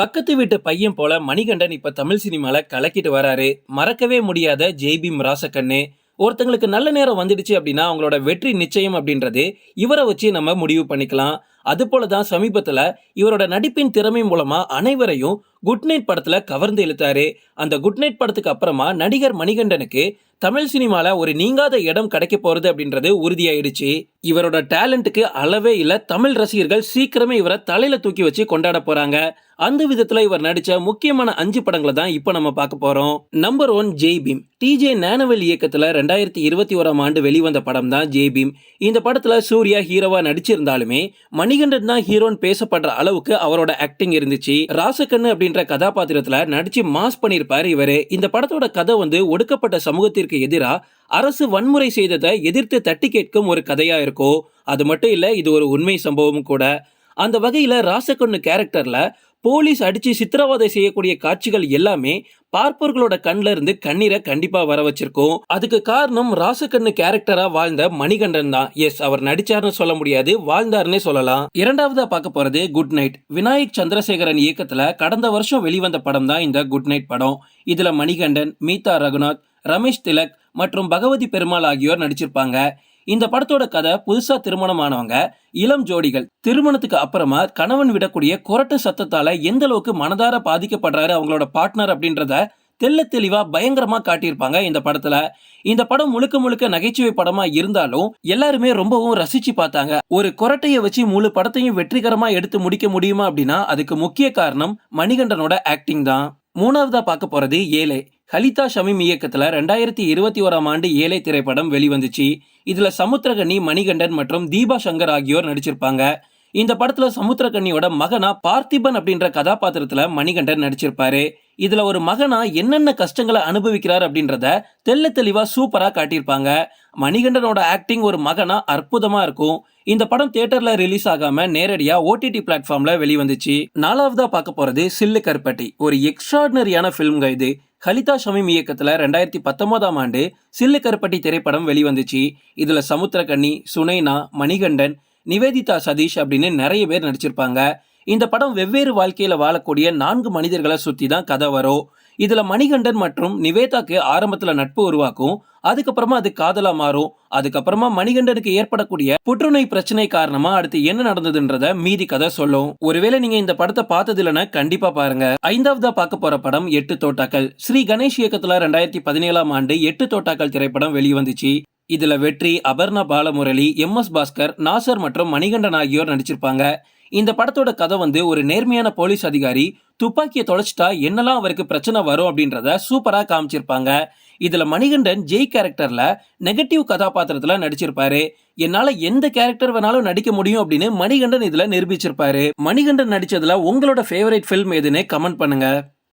பக்கத்து வீட்டு பையன் போல மணிகண்டன் இப்ப தமிழ் சினிமால கலக்கிட்டு வராரு. மறக்கவே முடியாத ஜெய்பீம் ராசக்கண்ணு ஒருத்தங்களுக்கு நல்ல நேரம் வந்துடுச்சு அப்படின்னா அவங்களோட வெற்றி நிச்சயம் அப்படின்றது இவரை வச்சு நம்ம முடிவு பண்ணிக்கலாம். அதுபோல தான் சமீபத்தில் இவரோட நடிப்பின் திறமை மூலமாக அனைவரையும் குட் நைட் படத்தில் கவர்ந்து இழுத்தாரு. அந்த குட் நைட் படத்துக்கு அப்புறமா நடிகர் மணிகண்டனுக்கு தமிழ் சினிமாவில் ஒரு நீங்காத இடம் கிடைக்க போகிறது அப்படின்றது உறுதியாயிடுச்சு. இவரோட டேலண்ட்டுக்கு அளவே இல்லை. தமிழ் ரசிகர்கள் சீக்கிரமே இவரை தலையில் தூக்கி வச்சு கொண்டாட போகிறாங்க அந்த விதத்தில் இவர் நடித்த முக்கியமான அஞ்சு படங்களை தான் இப்போ நம்ம பார்க்க போகிறோம் number one Jai Bhim TJ Gnanavel இயக்கத்தில் ரெண்டாயிரத்தி இருபத்தி ஓராம் ஆண்டு வெளிவந்த படம் தான் ஜெய் பீம் இந்த படத்தில் சூர்யா ஹீரோவாக நடிச்சிருந்தாலுமே மணிகண்டன் தான் ஹீரோன் பேசப்படுற அளவுக்கு அவரோட ஆக்டிங் இருந்துச்சு. ராசக்கண்ணு அப்படின்ற கதாபாத்திரத்துல நடிச்சு மாஸ் பண்ணியிருப்பாரு இவரு. இந்த படத்தோட கதை வந்து ஒடுக்கப்பட்ட சமூகத்திற்கு எதிரா அரசு வன்முறை செய்ததை எதிர்த்து தட்டி கேட்கும் ஒரு கதையா இருக்கும் அது மட்டும் இல்ல இது ஒரு உண்மை சம்பவம் கூட. அந்த வகையில ராசக்கண்ணு கேரக்டர்ல போலீஸ் அடிச்சு சித்திரவதை செய்யக்கூடிய காட்சிகள் எல்லாமே பார்ப்பவர்களோட கண்ல இருந்து கண்ணீரை கண்டிப்பா வர வச்சிருக்கோம். அதுக்கு காரணம் ராசக்கண்ணு கேரக்டரா வாழ்ந்த மணிகண்டன் தான். எஸ் அவர் நடிச்சார்னு சொல்ல முடியாது வாழ்ந்தாருன்னே சொல்லலாம். இரண்டாவதா பார்க்க போறது குட் நைட் விநாயக் சந்திரசேகரன் இயக்கத்துல கடந்த வருஷம் வெளிவந்த படம் தான் இந்த குட் நைட் படம். இதுல மணிகண்டன் மீதா ரகுநாத் ரமேஷ் திலக் மற்றும் பகவதி பெருமாள் ஆகியோர் நடிச்சிருப்பாங்க. இந்த படத்தோட கதை புதுசா திருமணமானவங்க இளம் ஜோடிகள். திருமணத்துக்கு அப்புறமா கணவன் விடக்கூடிய குரட்டு சத்தத்தால எந்த அளவுக்கு மனதார பாதிக்கப்படுறாரு அவங்களோட பார்ட்னர் அப்படின்றத தெள்ள தெளிவா பயங்கரமா காட்டியிருப்பாங்க இந்த படத்துல. இந்த படம் முழுக்க முழுக்க நகைச்சுவை படமா இருந்தாலும் எல்லாருமே ரொம்பவும் ரசிச்சு பார்த்தாங்க. ஒரு கொரட்டையை வச்சு முழு படத்தையும் வெற்றிகரமா எடுத்து முடிக்க முடியுமா அப்படின்னா அதுக்கு முக்கிய காரணம் மணிகண்டனோட ஆக்டிங் தான். மூணாவதா பார்க்க போறது ஏழை. ஹலிதா ஷமீம் இயக்கத்துல ரெண்டாயிரத்தி இருபத்தி ஓராம் ஆண்டு ஏழை திரைப்படம் வெளிவந்துச்சு. இதில் சமுத்திரகனி மணிகண்டன் மற்றும் தீபா சங்கர் ஆகியோர் நடிச்சிருப்பாங்க. இந்த படத்துல சமுத்திரகன்னியோட மகனா பார்த்திபன் அப்படின்ற கதாபாத்திரத்துல மணிகண்டன் நடிச்சிருப்பாரு. இதுல ஒரு மகனா என்னென்ன கஷ்டங்களை அனுபவிக்கிறார் அப்படின்றத தெள்ள தெளிவா சூப்பரா காட்டியிருப்பாங்க. மணிகண்டனோட ஆக்டிங் ஒரு மகனா அற்புதமா இருக்கும். இந்த படம் தியேட்டர்ல ரிலீஸ் ஆகாம நேரடியா ஓடிடி பிளாட்ஃபார்ம்ல வெளிவந்துச்சு. நாலாவதா பார்க்க போறது சில்லு கருப்பட்டி. ஒரு எக்ஸ்ட்ராடினரியான ஃபிலிம் இது. ஹலிதா ஷமீம் இயக்கத்துல ரெண்டாயிரத்தி பத்தொன்பதாம் ஆண்டு சில்லு கருப்பட்டி திரைப்படம் வெளிவந்துச்சு. இதுல சமுத்திரகன்னி சுனைனா மணிகண்டன் நிவேதிதா சதீஷ் அப்படின்னு நிறைய பேர் நடிச்சிருப்பாங்க. இந்த படம் வெவ்வேறு வாழ்க்கையில வாழக்கூடிய நான்கு மனிதர்களை சுத்தி தான் கதை வரும். இதுல மணிகண்டன் மற்றும் நிவேதாக்கு ஆரம்பத்துல நட்பு உருவாக்கும். அதுக்கப்புறமா அது காதலா மாறும். அதுக்கப்புறமா மணிகண்டனுக்கு ஏற்படக்கூடிய புற்றுநோய் பிரச்சனை காரணமா அடுத்து என்ன நடந்ததுன்றத மீதி கதை சொல்லும். ஒருவேளை நீங்க இந்த படத்தை பார்த்தது இல்லைன்னா கண்டிப்பா பாருங்க. ஐந்தாவதா பார்க்க போற படம் எட்டு தோட்டாக்கள். ஸ்ரீ கணேஷ் இயக்கத்துல ரெண்டாயிரத்தி பதினேழாம் ஆண்டு எட்டு தோட்டாக்கள் திரைப்படம் வெளிவந்துச்சு. இதுல வெற்றி அபர்ணா பாலமுரளி எம் எஸ் பாஸ்கர் நாசர் மற்றும் மணிகண்டன் ஆகியோர் நடிச்சிருப்பாங்க. இந்த படத்தோட கதை வந்து ஒரு நேர்மையான போலீஸ் அதிகாரி துப்பாக்கியை தொலைச்சிட்டா என்னெல்லாம் அவருக்கு பிரச்சனை வரும் அப்படின்றத சூப்பராக காமிச்சிருப்பாங்க. இதில் மணிகண்டன் ஜெய் கேரக்டரில் நெகட்டிவ் கதாபாத்திரத்தில் நடிச்சிருப்பாரு. என்னால் எந்த கேரக்டர் வேணாலும் நடிக்க முடியும் அப்படின்னு மணிகண்டன் இதில் நிரூபிச்சிருப்பாரு. மணிகண்டன் நடித்ததில் உங்களோட ஃபேவரட் ஃபில்ம் எதுன்னு கமெண்ட் பண்ணுங்கள்